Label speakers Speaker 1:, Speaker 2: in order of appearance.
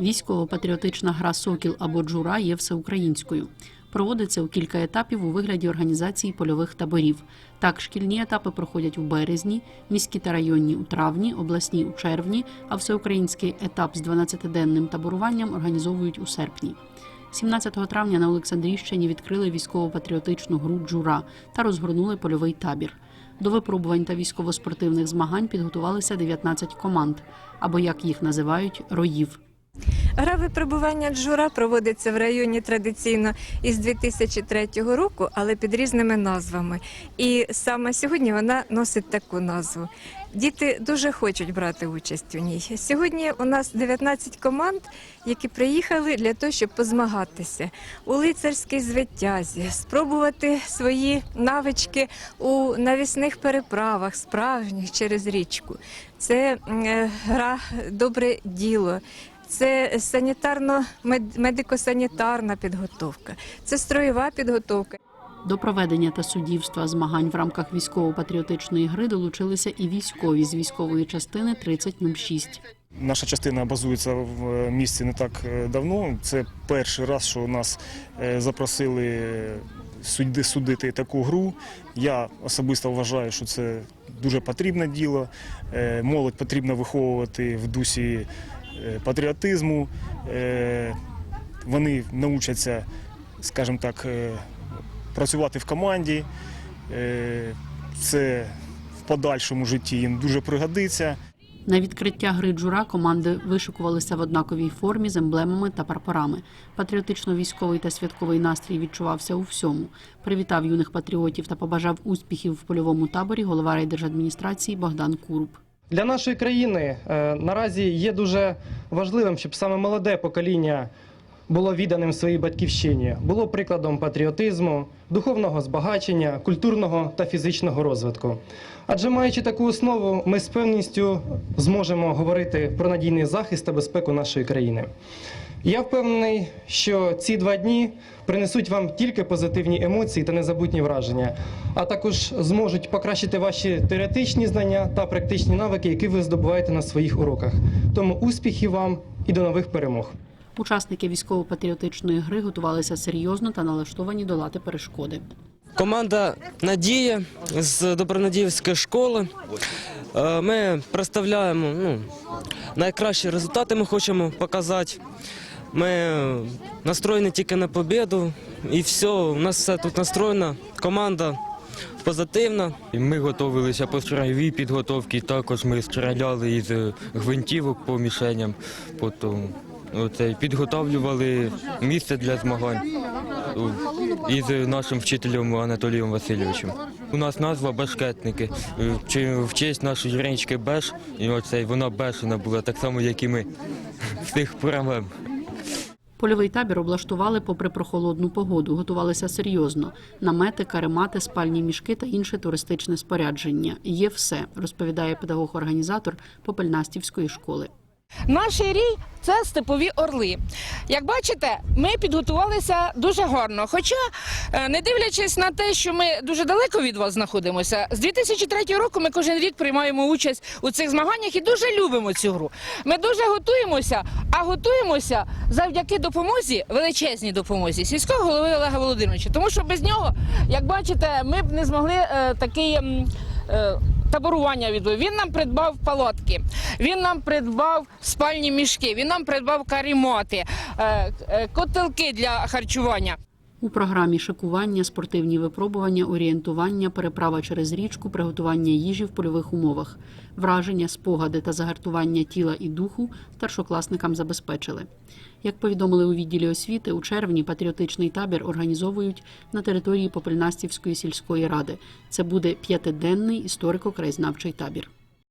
Speaker 1: Військово-патріотична гра Сокіл або Джура є всеукраїнською. Проводиться у кілька етапів у вигляді організації польових таборів. Так, шкільні етапи проходять у березні, міські та районні у травні, обласні у червні, а всеукраїнський етап з 12-денним таборуванням організовують у серпні. 17 травня на Олександрівщині відкрили військово-патріотичну гру Джура та розгорнули польовий табір. До випробувань та військово-спортивних змагань підготувалися 19 команд, або як їх називають роїв.
Speaker 2: Гра випробування джура проводиться в районі традиційно із 2003 року, але під різними назвами. І саме сьогодні вона носить таку назву. Діти дуже хочуть брати участь у ній. Сьогодні у нас 19 команд, які приїхали для того, щоб позмагатися у лицарській звитязі, спробувати свої навички у навісних переправах, справжніх через річку. Це е, гра добре діло. Це санітарно-медико-санітарна підготовка, це строєва підготовка.
Speaker 1: До проведення та суддівства змагань в рамках військово-патріотичної гри долучилися і військові з військової частини 3006.
Speaker 3: Наша частина базується в місті не так е, давно. Це перший раз, що нас е, запросили судди судити таку гру. Я особисто вважаю, що це дуже потрібне діло. Е, Молодь потрібно виховувати в дусі е, патріотизму. Е, Вони навчаться, скажімо так, е, працювати в команді. Е, Це в подальшому житті їм дуже пригодиться.
Speaker 1: На відкриття гри джура команди вишикувалися в однаковій формі з емблемами та прапорами. Патріотично-військовий та святковий настрій відчувався у всьому. Привітав юних патріотів та побажав успіхів в польовому таборі голова райдержадміністрації Богдан Куруб.
Speaker 4: Для нашої країни е, наразі є дуже важливим, щоб саме молоде покоління було відданим своїй батьківщині, було прикладом патріотизму, духовного збагачення, культурного та фізичного розвитку. Адже маючи таку основу, ми з певністю зможемо говорити про надійний захист та безпеку нашої країни. Я впевнений, що ці два дні принесуть вам тільки позитивні емоції та незабутні враження, а також зможуть покращити ваші теоретичні знання та практичні навики, які ви здобуваєте на своїх уроках. Тому успіхів вам і до нових перемог.
Speaker 1: Учасники військово-патріотичної гри готувалися серйозно та налаштовані долати перешкоди.
Speaker 5: Команда Надія з Добронадіївської школи. Е, Ми представляємо ну, найкращі результати. Ми хочемо показати. Ми настроєні тільки на побіду, і все. У нас все тут настроєно. Команда позитивна.
Speaker 6: І Ми готувалися по строєвій підготовці, також ми стріляли із гвинтівок по мішеням, потім оце, підготовлювали місце для змагань із нашим вчителем Анатолієм Васильовичем. У нас назва Бешкетники. В честь нашої річки Беш, і оцей, вона бешена була, так само, як і ми. Всіх проблем.
Speaker 1: Польовий табір облаштували попри прохолодну погоду, готувалися серйозно. Намети, каремати, спальні мішки та інше туристичне спорядження. Є все, розповідає педагог-організатор Попельнастівської школи.
Speaker 7: Наш рій це степові орли. Як бачите, ми підготувалися дуже гарно. Хоча, е, не дивлячись на те, що ми дуже далеко від вас знаходимося, з 2003 року ми кожен рік приймаємо участь у цих змаганнях і дуже любимо цю гру. Ми дуже готуємося, а готуємося завдяки допомозі, величезній допомозі сільського голови Олега Володимировича. Тому що без нього, як бачите, ми б не змогли е, такий. е, Таборування відбув. Він нам придбав палатки, він нам придбав спальні мішки, він нам придбав карімоти, е, е, котелки для харчування.
Speaker 1: У програмі шикування, спортивні випробування, орієнтування, переправа через річку, приготування їжі в польових умовах, враження, спогади та загартування тіла і духу старшокласникам забезпечили. Як повідомили у відділі освіти, у червні патріотичний табір організовують на території Попельнастівської сільської ради. Це буде п'ятиденний історико-краєзнавчий табір.